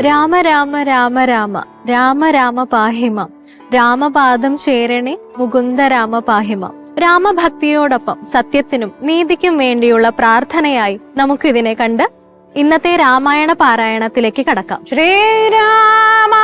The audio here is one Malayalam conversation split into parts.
രാമ രാമ രാമ രാമ. രാമ രാമ പാഹിമ. രാമപാദം ചേരണേ മുകുന്ദ രാമ പാഹിമ. രാമഭക്തിയോടൊപ്പം സത്യത്തിനും നീതിക്കും വേണ്ടിയുള്ള പ്രാർത്ഥനയായി നമുക്കിതിനെ കണ്ട് ഇന്നത്തെ രാമായണ പാരായണത്തിലേക്ക് കടക്കാം. ശ്രീരാമ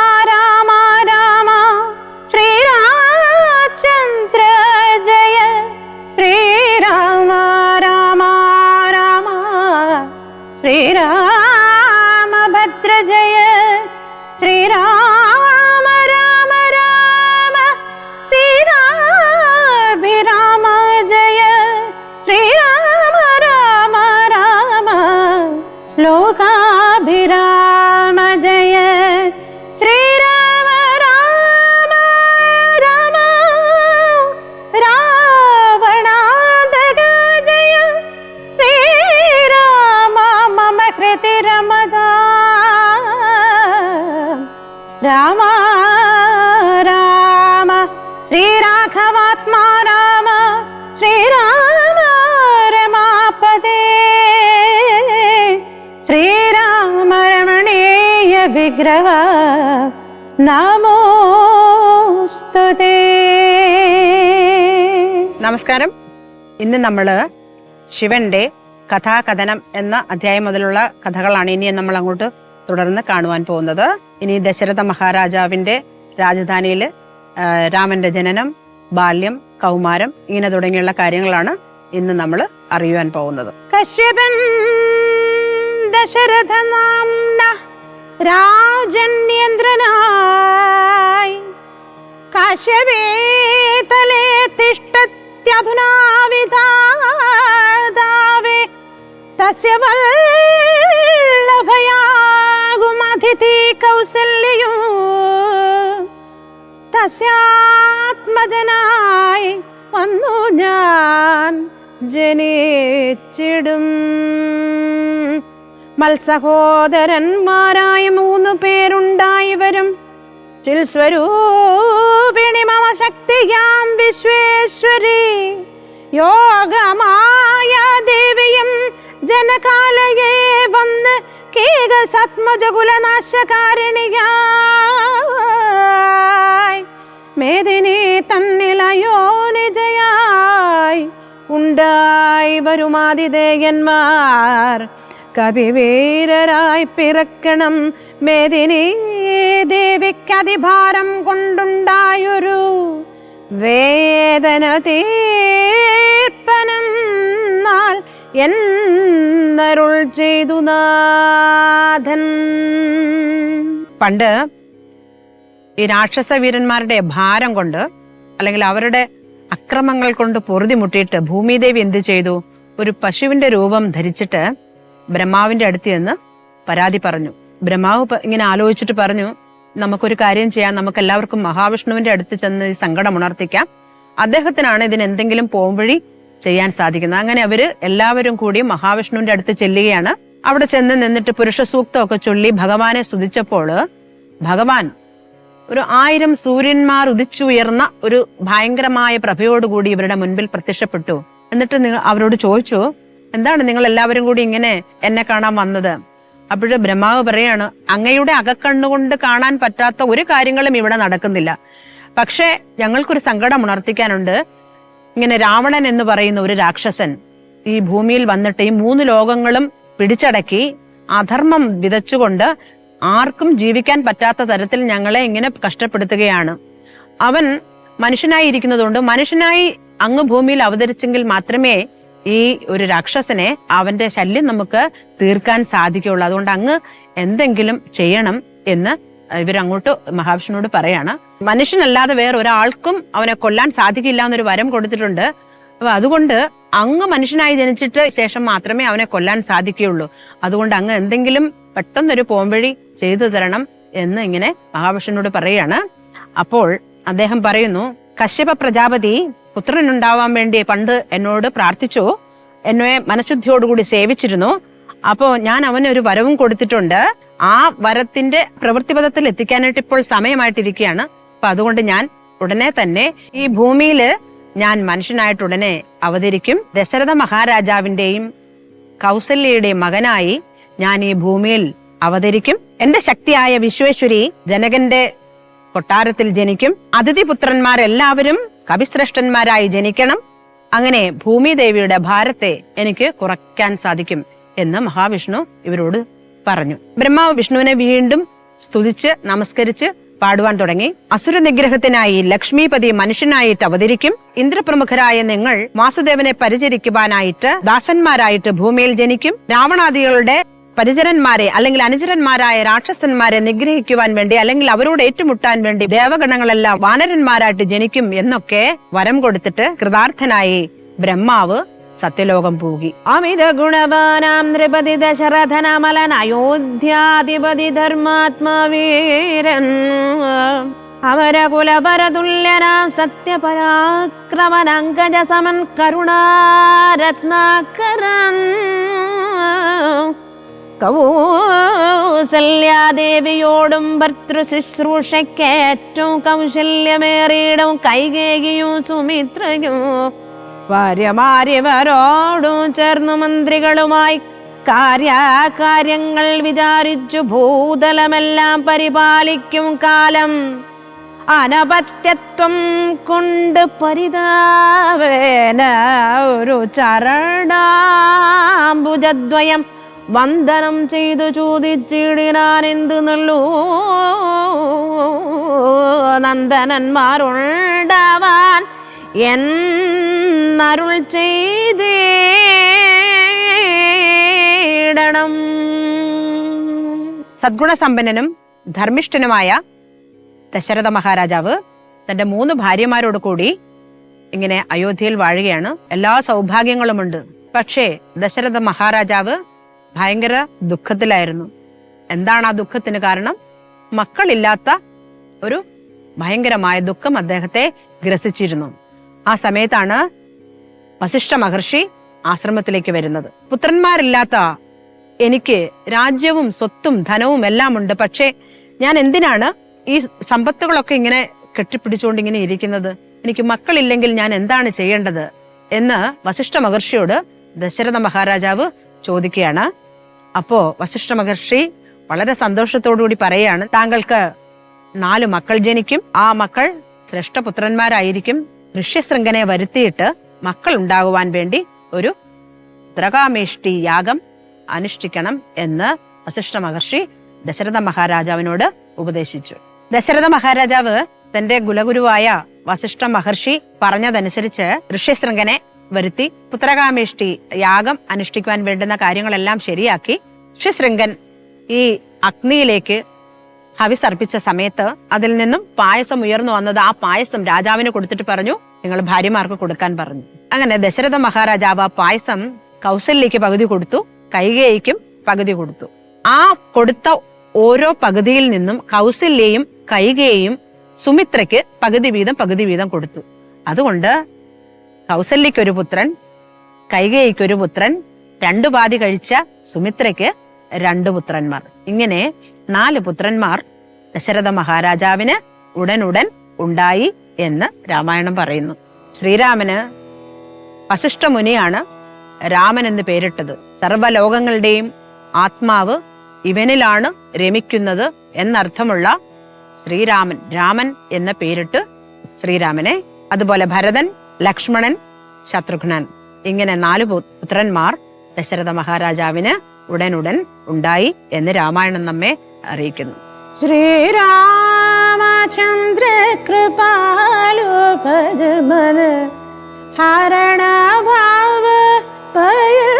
ലോകാഭിരാമ ജയ ശ്രീരാമ രാമ രാമ രാവണാന്തക ജയ ശ്രീരാമ മമ കൃതി രമദാ രാമ രാമ ശ്രീരാഘവാത്മാ വിഗ്രഹ നമോസ്തുതേ. നമസ്കാരം. ഇന്ന് നമ്മൾ ശിവന്റെ കഥാകഥനം എന്ന അധ്യായം മുതലുള്ള കഥകളാണ് ഇനി നമ്മൾ അങ്ങോട്ട് തുടർന്ന് കാണുവാൻ പോകുന്നത്. ഇനി ദശരഥ മഹാരാജാവിന്റെ രാജധാനിയിൽ രാമന്റെ ജനനം ബാല്യം കൗമാരം ഇങ്ങനെ തുടങ്ങിയുള്ള കാര്യങ്ങളാണ് ഇന്ന് നമ്മൾ അറിയുവാൻ പോകുന്നത്. കശ്യപൻ ദശരഥ രാജന്യന്ത്രനായി കശവേ തലേ തിഷ്ടത്യധുനാവിതാവേ തസ്യ വല്ലഭയാകുമതിഥി കൗസല്യോ. തസ്യാത്മജനായി വന്നു ഞാൻ ജനിച്ചിടും. മത്സഹോദരന്മാരായ മൂന്നു പേരുണ്ടായി വരും. ചിൽ സ്വരൂപിണി മമ ശക്തിയാം വിശ്വേശ്വരി. യോഗമായ ദേവിയും ജനകാലയെ വന്ന് കേക സത്മജകുലനാശകാരിണിയായി. മേദിനി തന്നിലയോ നിജയായി ഉണ്ടായി വരുമാതിദേയന്മാർ കവിവീരരായി പിറക്കണം. മേദിനി ദേവിക്കതിഭാരം കൊണ്ടുണ്ടായൊരു വേദന തീർപ്പനെന്നാൽ എന്നരുൾ ചെയ്തു നാഥൻ. പണ്ട് ഈ രാക്ഷസ വീരന്മാരുടെ ഭാരം കൊണ്ട് അല്ലെങ്കിൽ അവരുടെ അക്രമങ്ങൾ കൊണ്ട് പൊറുതിമുട്ടിയിട്ട് ഭൂമിദേവി എന്ത് ചെയ്തു? ഒരു പശുവിന്റെ രൂപം ധരിച്ചിട്ട് ബ്രഹ്മാവിന്റെ അടുത്ത് ചെന്ന് പരാതി പറഞ്ഞു. ബ്രഹ്മാവ് ഇങ്ങനെ ആലോചിച്ചിട്ട് പറഞ്ഞു നമുക്കൊരു കാര്യം ചെയ്യാം നമുക്ക് എല്ലാവർക്കും മഹാവിഷ്ണുവിന്റെ അടുത്ത് ചെന്ന് ഈ സങ്കടം ഉണർത്തിക്കാം. അദ്ദേഹത്തിനാണ് ഇതിന് എന്തെങ്കിലും പോംവഴി ചെയ്യാൻ സാധിക്കുന്നത്. അങ്ങനെ അവർ എല്ലാവരും കൂടി മഹാവിഷ്ണുവിന്റെ അടുത്ത് ചെല്ലുകയാണ്. അവിടെ ചെന്ന് നിന്നിട്ട് പുരുഷ സൂക്തമൊക്കെ ചൊല്ലി ഭഗവാനെ സ്തുതിച്ചപ്പോൾ ഭഗവാൻ ഒരു ആയിരം സൂര്യന്മാർ ഉദിച്ചുയർന്ന ഒരു ഭയങ്കരമായ പ്രഭയോടുകൂടി ഇവരുടെ മുൻപിൽ പ്രത്യക്ഷപ്പെട്ടു. എന്നിട്ട് അവരോട് ചോദിച്ചു എന്താണ് നിങ്ങൾ എല്ലാവരും കൂടി ഇങ്ങനെ എന്നെ കാണാൻ വന്നത്? അപ്പോഴ് ബ്രഹ്മാവ് പറയാണ് അങ്ങയുടെ അകക്കണ്ണുകൊണ്ട് കാണാൻ പറ്റാത്ത ഒരു കാര്യങ്ങളും ഇവിടെ നടക്കുന്നില്ല. പക്ഷേ ഞങ്ങൾക്കൊരു സങ്കടം ഉണർത്തിക്കാനുണ്ട്. ഇങ്ങനെ രാവണൻ എന്ന് പറയുന്ന ഒരു രാക്ഷസൻ ഈ ഭൂമിയിൽ വന്നിട്ട് ഈ മൂന്ന് ലോകങ്ങളും പിടിച്ചടക്കി അധർമ്മം വിതച്ചുകൊണ്ട് ആർക്കും ജീവിക്കാൻ പറ്റാത്ത തരത്തിൽ ഞങ്ങളെ ഇങ്ങനെ കഷ്ടപ്പെടുത്തുകയാണ്. അവൻ മനുഷ്യനായി ഇരിക്കുന്നതുകൊണ്ട് മനുഷ്യനായി അങ്ങ് ഭൂമിയിൽ അവതരിച്ചെങ്കിൽ മാത്രമേ ഈ ഒരു രാക്ഷസനെ അവന്റെ ശല്യം നമുക്ക് തീർക്കാൻ സാധിക്കുകയുള്ളൂ. അതുകൊണ്ട് അങ്ങ് എന്തെങ്കിലും ചെയ്യണം എന്ന് ഇവരങ്ങോട്ട് മഹാവിഷ്ണുവോട് പറയാണ്. മനുഷ്യനല്ലാതെ വേറെ ഒരാൾക്കും അവനെ കൊല്ലാൻ സാധിക്കില്ല എന്നൊരു വരം കൊടുത്തിട്ടുണ്ട്. അപ്പൊ അതുകൊണ്ട് അങ്ങ് മനുഷ്യനായി ജനിച്ചിട്ട് ശേഷം മാത്രമേ അവനെ കൊല്ലാൻ സാധിക്കുകയുള്ളൂ. അതുകൊണ്ട് അങ്ങ് എന്തെങ്കിലും പെട്ടെന്നൊരു പോംവഴി ചെയ്തു തരണം എന്ന് ഇങ്ങനെ മഹാവിഷ്ണുവോട് പറയാണ്. അപ്പോൾ അദ്ദേഹം പറയുന്നു കശ്യപ പ്രജാപതി പുത്രനുണ്ടാവാൻ വേണ്ടി പണ്ട് എന്നോട് പ്രാർത്ഥിച്ചു. എന്നെ മനഃശുദ്ധിയോടുകൂടി സേവിച്ചിരുന്നു. അപ്പോൾ ഞാൻ അവന് ഒരു വരവും കൊടുത്തിട്ടുണ്ട്. ആ വരത്തിന്റെ പ്രവൃത്തിപഥത്തിൽ എത്തിക്കാനായിട്ട് ഇപ്പോൾ സമയമായിട്ടിരിക്കുകയാണ്. അപ്പൊ അതുകൊണ്ട് ഞാൻ ഉടനെ തന്നെ ഈ ഭൂമിയിൽ ഞാൻ മനുഷ്യനായിട്ട് ഉടനെ അവതരിക്കും. ദശരഥ മഹാരാജാവിന്റെയും കൗസല്യയുടെയും മകനായി ഞാൻ ഈ ഭൂമിയിൽ അവതരിക്കും. എന്റെ ശക്തിയായ വിശ്വേശ്വരി ജനകന്റെ കൊട്ടാരത്തിൽ ജനിക്കും. അതിഥിപുത്രന്മാരെല്ലാവരും കവിശ്രേഷ്ഠന്മാരായി ജനിക്കണം. അങ്ങനെ ഭൂമിദേവിയുടെ ഭാരത്തെ എനിക്ക് കുറയ്ക്കാൻ സാധിക്കും എന്ന് മഹാവിഷ്ണു ഇവരോട് പറഞ്ഞു. ബ്രഹ്മാവ് വിഷ്ണുവിനെ വീണ്ടും സ്തുതിച്ച് നമസ്കരിച്ച് പാടുവാൻ തുടങ്ങി. അസുര നിഗ്രഹത്തിനായി ലക്ഷ്മിപതി മനുഷ്യനായിട്ട് അവതരിക്കും. ഇന്ദ്രപ്രമുഖരായ നിങ്ങൾ വാസുദേവനെ പരിചരിക്കുവാനായിട്ട് ദാസന്മാരായിട്ട് ഭൂമിയിൽ ജനിക്കും. രാവണാദികളുടെ പരിചരന്മാരെ അല്ലെങ്കിൽ അനുചരന്മാരായ രാക്ഷസന്മാരെ നിഗ്രഹിക്കുവാൻ വേണ്ടി അല്ലെങ്കിൽ അവരോട് ഏറ്റുമുട്ടാൻ വേണ്ടി ദേവഗണങ്ങളെല്ലാം വാനരന്മാരായിട്ട് ജനിക്കും എന്നൊക്കെ വരം കൊടുത്തിട്ട് കൃതാർത്ഥനായി ബ്രഹ്മാവ് സത്യലോകം പോകി. അമിത ഗുണവാനാം നൃപതി ദശരഥനമലൻ അയോധ്യാധിപതി ധർമാത്മവീരൻ. അമരകുലപരതുല്യനാം സത്യപരാക്രമനങ്കജ സമൻ കരുണാരത്നാകരൻ. കൗസല്യാദേവിയോടും ഭർത്തൃ ശുശ്രൂഷയ്ക്കേറ്റവും കൗശല്യമേറിയിടും കൈകേകിയും സുമിത്രയും ഭാര്യമാര്യവരോടും ചേർന്നു മന്ത്രികളുമായി കാര്യാകാര്യങ്ങൾ വിചാരിച്ചു ഭൂതലമെല്ലാം പരിപാലിക്കും കാലം. അനപത്യത്വം കൊണ്ട് പരിതാവേന ഒരു ചരണാംബുജദ്വയം വന്ദനം ചെയ്തു ചോദിച്ചിടിനാൻ എന്ത് നല്ലൂ? നന്ദനന്മാരുണ്ടാവാൻ എന്നരുൾ ചെയ്തേടണം. സദ്ഗുണസമ്പന്നനും ധർമ്മിഷ്ഠനുമായ ദശരഥ മഹാരാജാവ് തന്റെ മൂന്ന് ഭാര്യമാരോട് കൂടി ഇങ്ങനെ അയോധ്യയിൽ വാഴുകയാണ്. എല്ലാ സൗഭാഗ്യങ്ങളുമുണ്ട്. പക്ഷേ ദശരഥ മഹാരാജാവ് ഭയങ്കര ദുഃഖത്തിലായിരുന്നു. എന്താണ് ആ ദുഃഖത്തിന് കാരണം? മക്കളില്ലാത്ത ഒരു ഭയങ്കരമായ ദുഃഖം അദ്ദേഹത്തെ ഗ്രസിച്ചിരുന്നു. ആ സമയത്താണ് വസിഷ്ഠ മഹർഷി ആശ്രമത്തിലേക്ക് വരുന്നത്. പുത്രന്മാരില്ലാത്ത എനിക്ക് രാജ്യവും സ്വത്തും ധനവും എല്ലാം ഉണ്ട് പക്ഷേ ഞാൻ എന്തിനാണ് ഈ സമ്പത്തുകളൊക്കെ ഇങ്ങനെ കെട്ടിപ്പിടിച്ചുകൊണ്ട് ഇങ്ങനെ ഇരിക്കുന്നത്? എനിക്ക് മക്കളില്ലെങ്കിൽ ഞാൻ എന്താണ് ചെയ്യേണ്ടത്? എന്ന് വസിഷ്ഠ മഹർഷിയോട് ദശരഥ മഹാരാജാവ് ചോദിക്കുകയാണ്. അപ്പോ വസിഷ്ഠ മഹർഷി വളരെ സന്തോഷത്തോടുകൂടി പറയുകയാണ് താങ്കൾക്ക് നാല് മക്കൾ ജനിക്കും. ആ മക്കൾ ശ്രേഷ്ഠപുത്രന്മാരായിരിക്കും. ഋഷ്യശൃംഖനെ വരുത്തിയിട്ട് മക്കൾ ഉണ്ടാകുവാൻ വേണ്ടി ഒരു ദ്രകാമേഷ്ടി യാഗം അനുഷ്ഠിക്കണം എന്ന് വസിഷ്ഠ മഹർഷി ദശരഥ മഹാരാജാവിനോട് ഉപദേശിച്ചു. ദശരഥ മഹാരാജാവ് തന്റെ കുലഗുരുവായ വസിഷ്ഠ മഹർഷി പറഞ്ഞതനുസരിച്ച് ഋഷ്യശൃംഖനെ വരുത്തി പുത്രകാമേഷ്ടി യാഗം അനുഷ്ഠിക്കുവാൻ വേണ്ടുന്ന കാര്യങ്ങളെല്ലാം ശരിയാക്കി ശ്രീശൃംഗൻ ഈ അഗ്നിയിലേക്ക് ഹവിസ് അർപ്പിച്ച സമയത്ത് അതിൽ നിന്നും പായസം ഉയർന്നു വന്നത് ആ പായസം രാജാവിന് കൊടുത്തിട്ട് പറഞ്ഞു നിങ്ങൾ ഭാര്യമാർക്ക് കൊടുക്കാൻ പറഞ്ഞു. അങ്ങനെ ദശരഥ മഹാരാജാവ് ആ പായസം കൗസലിലേക്ക് പകുതി കൊടുത്തു കൈകേയിക്കും പകുതി കൊടുത്തു. ആ കൊടുത്ത ഓരോ പകുതിയിൽ നിന്നും കൗസല്യയും കൈകേയും സുമിത്രയ്ക്ക് പകുതി വീതം പകുതി വീതം കൊടുത്തു. അതുകൊണ്ട് കൗസല്യക്കൊരു പുത്രൻ കൈകേയിക്കൊരു പുത്രൻ രണ്ടു പാതി കഴിച്ച സുമിത്രയ്ക്ക് രണ്ടു പുത്രന്മാർ. ഇങ്ങനെ നാല് പുത്രന്മാർ ദശരഥ മഹാരാജാവിന് ഉടനുടൻ ഉണ്ടായി എന്ന് രാമായണം പറയുന്നു. ശ്രീരാമന് വസിഷ്ഠ മുനിയാണ് രാമൻ എന്ന് പേരിട്ടത്. സർവലോകങ്ങളുടെയും ആത്മാവ് ഇവനിലാണ് രമിക്കുന്നത് എന്നർത്ഥമുള്ള ശ്രീരാമൻ രാമൻ എന്ന പേരിട്ട് ശ്രീരാമനെ അതുപോലെ ഭരതൻ ലക്ഷ്മണൻ ശത്രുഘ്നൻ. ഇങ്ങനെ നാല് പുത്രന്മാർ ദശരഥ മഹാരാജാവിന് ഉടനുടൻ ഉണ്ടായി എന്ന് രാമായണം നമ്മെ അറിയിക്കുന്നു. ശ്രീരാമചന്ദ്ര കൃപാലു ഹരണഭാവ ഹരണ